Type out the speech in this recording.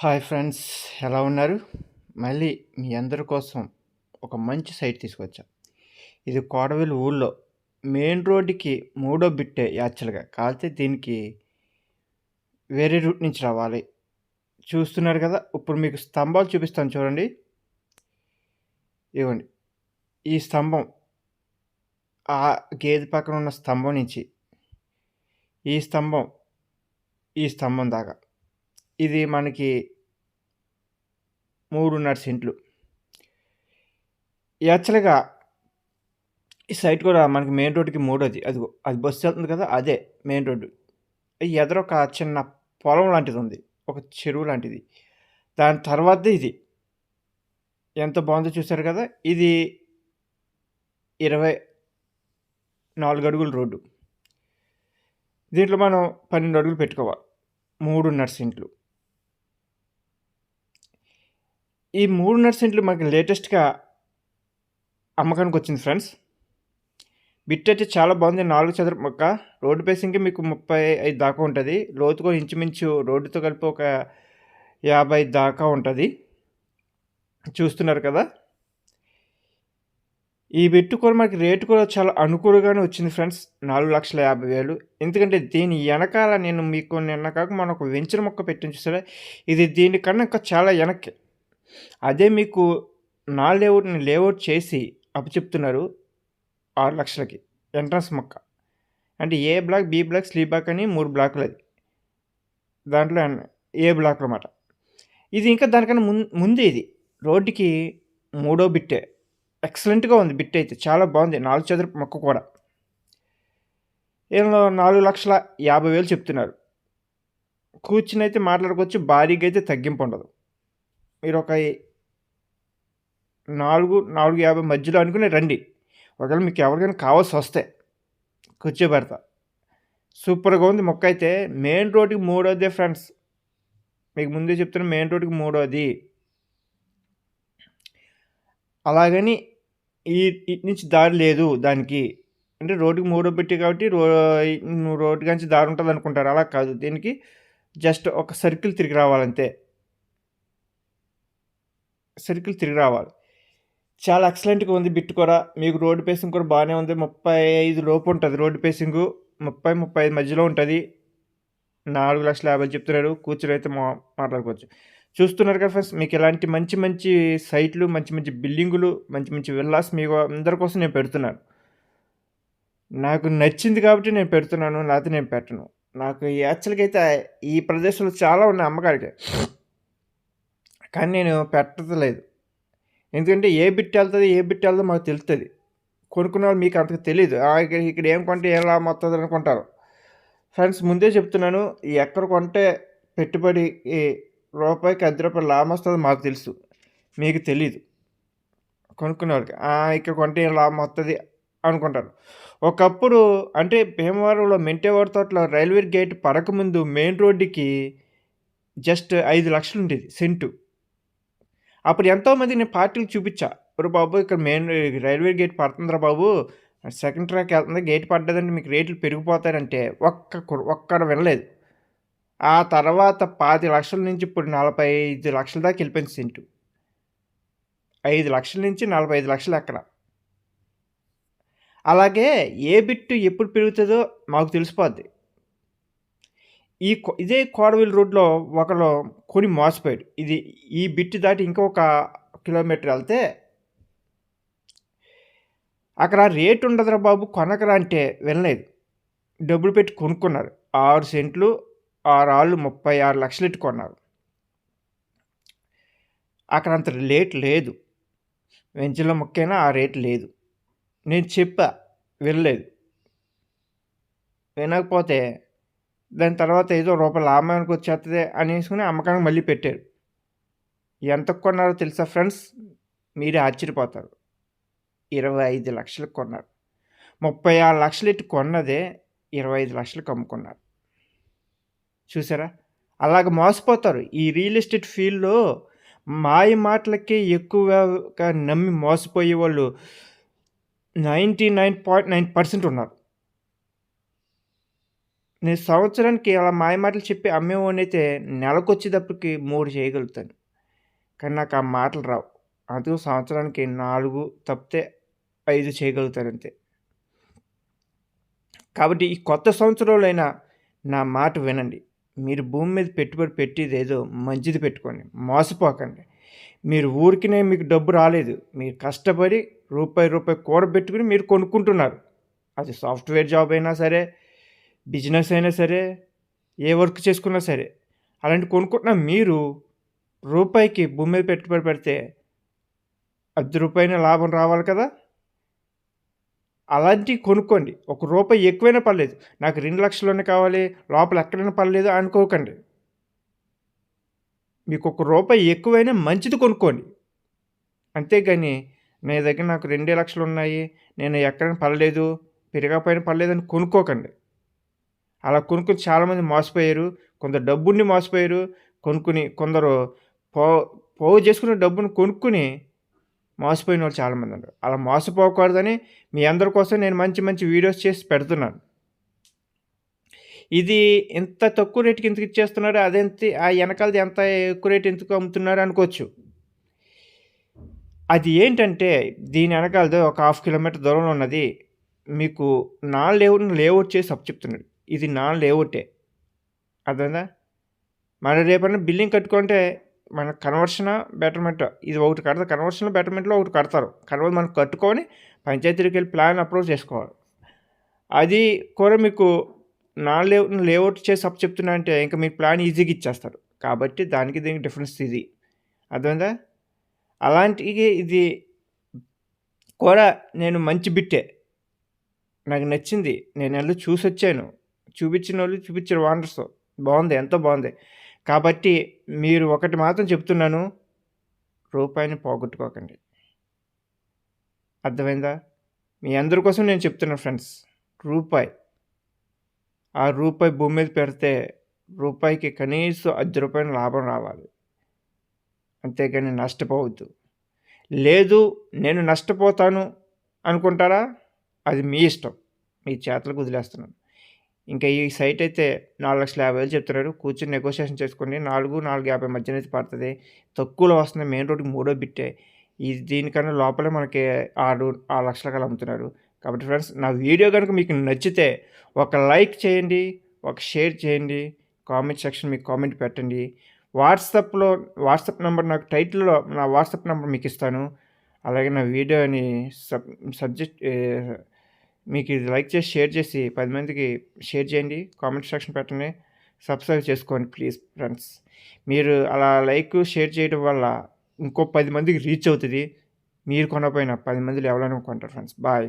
Hi friends ఎలా ఉన్నారు? మళ్ళీ మీ అందరి కోసం ఒక మంచి సైట్ తీసుకొచ్చా. ఇది కోడవెల్ ఊళ్ళో మెయిన్ రోడ్డుకి మూడో బిట్టే యాక్చువల్గా కాకపోతే దీనికి వేరే రూట్ నుంచి రావాలి. చూస్తున్నారు కదా ఇప్పుడు మీకు స్తంభాలు చూపిస్తాను చూడండి. ఇవ్వండి. ఈ స్తంభం ఆ గేదె పక్కన ఉన్న స్తంభం నుంచి ఈ స్తంభం ఈ స్తంభం దాకా. ఇది మనకి మూడున్నర సెంట్లు. యాక్చువల్గా ఈ సైట్ కూడా మనకి మెయిన్ రోడ్డుకి మూడోది అది అది బస్సు వెళ్తుంది కదా అదే మెయిన్ రోడ్డు. ఈ ఒక చిన్న పొలం లాంటిది ఉంది ఒక చెరువు లాంటిది. దాని తర్వాత ఇది. ఎంత బాగుందో చూసారు కదా ఇది ఇరవై నాలుగు అడుగుల రోడ్డు. దీంట్లో మనం పన్నెండు అడుగులు పెట్టుకోవాలి మూడున్నర సెంట్లు. ఈ మూడున్నర సెంట్లు మనకి లేటెస్ట్గా అమ్మకానికి వచ్చింది ఫ్రెండ్స్. బిట్ అయితే చాలా బాగుంది. నాలుగు చదర మొక్క. రోడ్డు పేసింగ్కి మీకు ముప్పై ఐదు దాకా ఉంటుంది. లోతుగా ఇంచుమించు రోడ్డుతో కలిపి ఒక యాభై దాకా ఉంటుంది. చూస్తున్నారు కదా. ఈ బిట్టు కూడా మనకి రేటు కూడా చాలా అనుకూలంగానే వచ్చింది ఫ్రెండ్స్. నాలుగు లక్షల యాభై వేలు. ఎందుకంటే దీని వెనకాల నేను మీకు నిన్న కాక మనం ఒక వెంచర్ మొక్క పెట్టిన చూసారా? ఇది దీనికన్నా ఇంకా చాలా వెనక్కి అదే మీకు నా లేఅవుట్ని లేఅవుట్ చేసి చెప్తున్నారు ఆరు లక్షలకి. ఎంట్రన్స్ మొక్క. అంటే A block B block C block అని మూడు బ్లాకులు అది. దాంట్లో ఏ బ్లాక్ అనమాట ఇది ఇంకా దానికన్నా ముందు ముందే ఇది. రోడ్డుకి మూడో బిట్టే. ఎక్సలెంట్గా ఉంది బిట్ అయితే. చాలా బాగుంది. నాలుగు చదరపు మొక్క కూడా. ఏమో నాలుగు లక్షల యాభై వేలు చెప్తున్నారు. కూర్చుని అయితే మాట్లాడుకోవచ్చు. భారీగా అయితే తగ్గింపు ఉండదు. మీరు ఒక నాలుగు నాలుగు యాభై మధ్యలో అనుకుని రండి. ఒకవేళ మీకు ఎవరికైనా కావాల్సి వస్తే కూర్చోబెడతా. సూపర్గా ఉంది మొక్క అయితే మెయిన్ రోడ్కి మూడోదే ఫ్రెండ్స్. మీకు ముందే చెప్తున్నా మెయిన్ రోడ్కి మూడోది. అలాగని ఈ ఇటు నుంచి దారి లేదు దానికి. అంటే రోడ్డుకి మూడో పెట్టి కాబట్టి రో రోడ్డు నుంచి దారి ఉంటుంది అనుకుంటారు అలా కాదు. దీనికి జస్ట్ ఒక సర్కిల్ తిరిగి రావాలంతే. సర్కిల్ తిరిగి రావాలి. చాలా ఎక్సలెంట్గా ఉంది బిట్ కూడా. మీకు రోడ్డు పేసింగ్ కూడా బాగానే ఉంది. ముప్పై ఐదు లోపు ఉంటుంది రోడ్డు పేసింగ్. ముప్పై ముప్పై ఐదు మధ్యలో ఉంటుంది. నాలుగు లక్షల యాభై చెప్తున్నారు కూర్చొని అయితే మా మాట్లాడుకోవచ్చు. చూస్తున్నారు కదా ఫ్రెండ్స్ మీకు ఇలాంటి మంచి మంచి సైట్లు మంచి మంచి బిల్డింగులు మంచి మంచి విల్లాస్ మీకు అందరి కోసం నేను పెడుతున్నాను. నాకు నచ్చింది కాబట్టి నేను పెడుతున్నాను. లేకపోతే నేను పెట్టను. నాకు యాక్చువల్గా అయితే ఈ ప్రదేశంలో చాలా ఉన్నాయి అమ్మకాడికి కానీ నేను పెట్టలేదు ఎందుకంటే ఏ బిట్ వెళ్తుంది ఏ బిట్ వెళ్తుందో మాకు తెలుస్తుంది కొనుక్కున్న వాళ్ళు మీకు అంతకు తెలియదు ఇక్కడ ఇక్కడ ఏం కొంటే ఏం లాభం వస్తుంది అనుకుంటారు. ఫ్రెండ్స్ ముందే చెప్తున్నాను ఎక్కడ కొంటే పెట్టుబడి రూపాయికి అర్ధ రూపాయలు లాభం వస్తుందో మాకు తెలుసు. మీకు తెలీదు. కొనుక్కునే వాళ్ళకి ఇక్కడ కొంటే ఏం లాభం వస్తుంది అనుకుంటారు. ఒకప్పుడు అంటే భీమవరంలో మెంటేవారి తోటలో రైల్వే గేట్ పడకముందు మెయిన్ రోడ్డుకి జస్ట్ ఐదు లక్షలు ఉండేది సెంటు. అప్పుడు ఎంతోమంది నేను పార్టీలు చూపించా. ఇప్పుడు బాబు ఇక్కడ మెయిన్ రైల్వే గేట్ పడుతుందిరా బాబు. సెకండ్ ట్రాక్ వెళ్తుంది. గేట్ పడ్డదంటే మీకు రేట్లు పెరిగిపోతారంటే ఒక్క ఒక్కడ వినలేదు. ఆ తర్వాత పాతి లక్షల నుంచి ఇప్పుడు నలభై ఐదు లక్షల దాకా వెళ్ళిపోయింది సెంటు. ఐదు లక్షల నుంచి నలభై ఐదు లక్షలు ఎక్కడ. అలాగే ఏ బిట్టు ఎప్పుడు పెరుగుతుందో మాకు తెలిసిపోద్ది. ఈ ఇదే కోడవిల్ రోడ్లో ఒకరు కొని మోసపోయాడు. ఇది ఈ బిట్ దాటి ఇంకొక కిలోమీటర్ వెళ్తే అక్కడ రేటు ఉండదురా బాబు కొనకరా అంటే వినలేదు. డబ్బులు పెట్టి కొనుక్కున్నారు. ఆరు సెంట్లు ఆరు ఆళ్ళు ముప్పై ఆరు లక్షలు ఇట్టు కొన్నారు. అక్కడ అంత రేట్ లేదు. వెంచర్లో ముక్కైనా ఆ రేట్ లేదు. నేను చెప్పా వినలేదు. వినకపోతే దాని తర్వాత ఏదో రూపాయలు లాభానికి వచ్చేస్తుంది అనేసుకుని అమ్మకానికి మళ్ళీ పెట్టారు. ఎంత కొన్నారో తెలుసా ఫ్రెండ్స్? మీరే ఆశ్చర్యపోతారు. ఇరవై ఐదు లక్షలకు కొన్నారు. ముప్పై ఆరు లక్షలు ఇటు కొన్నదే ఇరవై ఐదు లక్షలకు అమ్ముకున్నారు. చూసారా? అలాగ మోసపోతారు. ఈ రియల్ ఎస్టేట్ ఫీల్డ్లో మాయ మాటలకే ఎక్కువగా నమ్మి మోసపోయే వాళ్ళు ninety nine point nine percent ఉన్నారు. నేను సంవత్సరానికి అలా మాయమాటలు చెప్పి అమ్మేవాడినైతే నెలకొచ్చేటప్పటికి మూడు చేయగలుగుతాను. కానీ నాకు ఆ మాటలు రావు. అందుకు సంవత్సరానికి నాలుగు తప్పితే ఐదు చేయగలుగుతాను అంతే. కాబట్టి ఈ కొత్త సంవత్సరంలోనైనా నా మాట వినండి. మీరు భూమి మీద పెట్టుబడి పెట్టేది ఏదో మంచిది పెట్టుకోండి. మోసపోకండి. మీరు ఊరికినే మీకు డబ్బు రాలేదు. మీరు కష్టపడి రూపాయి రూపాయి కూడబెట్టుకుని మీరు కొనుక్కుంటున్నారు. అది సాఫ్ట్వేర్ జాబ్ అయినా సరే బిజినెస్ అయినా సరే ఏ వర్క్ చేసుకున్నా సరే అలాంటి కొనుక్కుంటున్న మీరు రూపాయికి భూమి మీద పెట్టుబడి పెడితే అర్ధ రూపాయిన లాభం రావాలి కదా? అలాంటివి కొనుక్కోండి. ఒక రూపాయి ఎక్కువైనా పర్లేదు. నాకు రెండు లక్షల్లోనే కావాలి లోపల ఎక్కడైనా పర్లేదు అనుకోకండి. మీకు ఒక రూపాయి ఎక్కువైనా మంచిది కొనుక్కోండి. అంతేగాని నా దగ్గర నాకు రెండే లక్షలు ఉన్నాయి నేను ఎక్కడైనా పర్లేదు పెరగకపోయినా పర్లేదు అని కొనుక్కోకండి. అలా కొనుక్కుని చాలామంది మోసపోయారు. కొందరు డబ్బుని మోసపోయారు. కొనుక్కుని కొందరు పో పోగు చేసుకున్న డబ్బును కొనుక్కుని మోసపోయిన వాళ్ళు చాలామంది ఉన్నారు. అలా మోసపోకూడదని మీ అందరి కోసం నేను మంచి మంచి వీడియోస్ చేసి పెడుతున్నాను. ఇది ఎంత తక్కువ రేటుకి ఎందుకు ఇచ్చేస్తున్నారు? అదెంత ఆ వెనకాలది ఎంత ఎక్కువ రేటు ఎందుకు అమ్ముతున్నారు అనుకోవచ్చు. అది ఏంటంటే దీని వెనకాలది ఒక హాఫ్ కిలోమీటర్ దూరంలో ఉన్నది. మీకు నా లేఅవుట్ లేఅవుట్ చేసి అప్ చెప్తున్నాడు ఇది నా లేఅవుటే. అర్థమైందా? మరి రేపన్నా బిల్డింగ్ కట్టుకుంటే మన కన్వర్షన్ బెటర్మెంట్? ఇది ఒకటి కడతారు కన్వర్షన్ బెటర్మెంట్లో ఒకటి కడతారు. కన్వర్ మనం కట్టుకొని పంచాయతీకి వెళ్ళి ప్లాన్ అప్రూవ్ చేసుకోవాలి. అది కూడా మీకు నా లే లేఅవుట్ చేసి అప్ చెప్తున్నా అంటే ఇంకా మీకు ప్లాన్ ఈజీగా ఇచ్చేస్తారు. కాబట్టి దానికి దీనికి డిఫరెన్స్ ఇది. అర్థమైందా? అలాంటి ఇది కూడా నేను మంచి బిట్టే. నాకు నచ్చింది. నేను వెళ్ళి చూసి వచ్చాను చూపించిన వాళ్ళు చూపించారు వాండర్స్ బాగుంది ఎంతో బాగుంది. కాబట్టి మీరు ఒకటి మాత్రం చెప్తున్నాను రూపాయిని పోగొట్టుకోకండి. అర్థమైందా? మీ అందరి కోసం నేను చెప్తున్నాను ఫ్రెండ్స్ రూపాయి. ఆ రూపాయి భూమి మీద పెడితే రూపాయికి కనీసం అర్ధ రూపాయలు లాభం రావాలి. అంతేగాని నష్టపోవద్దు. లేదు నేను నష్టపోతాను అనుకుంటారా? అది మీ ఇష్టం. మీ చేతులకు వదిలేస్తున్నాను. ఇంకా ఈ సైట్ అయితే నాలుగు లక్షల యాభై వేలు చెప్తున్నారు. కూర్చొని నెగోషియేషన్ చేసుకుని నాలుగు నాలుగు యాభై మధ్యన అయితే పడుతుంది. తక్కువలో వస్తుంది. మెయిన్ రోడ్కి మూడో బిట్టే. ఇది దీనికన్నా లోపలే మనకి ఆరు ఆరు లక్షల కల అమ్ముతున్నారు. కాబట్టి ఫ్రెండ్స్ నా వీడియో కనుక మీకు నచ్చితే ఒక లైక్ చేయండి ఒక షేర్ చేయండి కామెంట్ సెక్షన్ మీకు కామెంట్ పెట్టండి. వాట్సాప్లో వాట్సాప్ నెంబర్ నాకు టైటిల్లో నా వాట్సాప్ నెంబర్ మీకు ఇస్తాను. అలాగే నా వీడియోని సబ్ సబ్జెక్ట్ మీకు ఇది లైక్ చేసి షేర్ చేసి పది మందికి షేర్ చేయండి కామెంట్ సెక్షన్ పెట్టండి సబ్స్క్రైబ్ చేసుకోండి ప్లీజ్ ఫ్రెండ్స్. మీరు అలా లైక్ షేర్ చేయడం వల్ల ఇంకో పది మందికి రీచ్ అవుతుంది. మీరు కొనపోయినా పది మందిలో ఎవరైనా కొంటారు ఫ్రెండ్స్. బాయ్.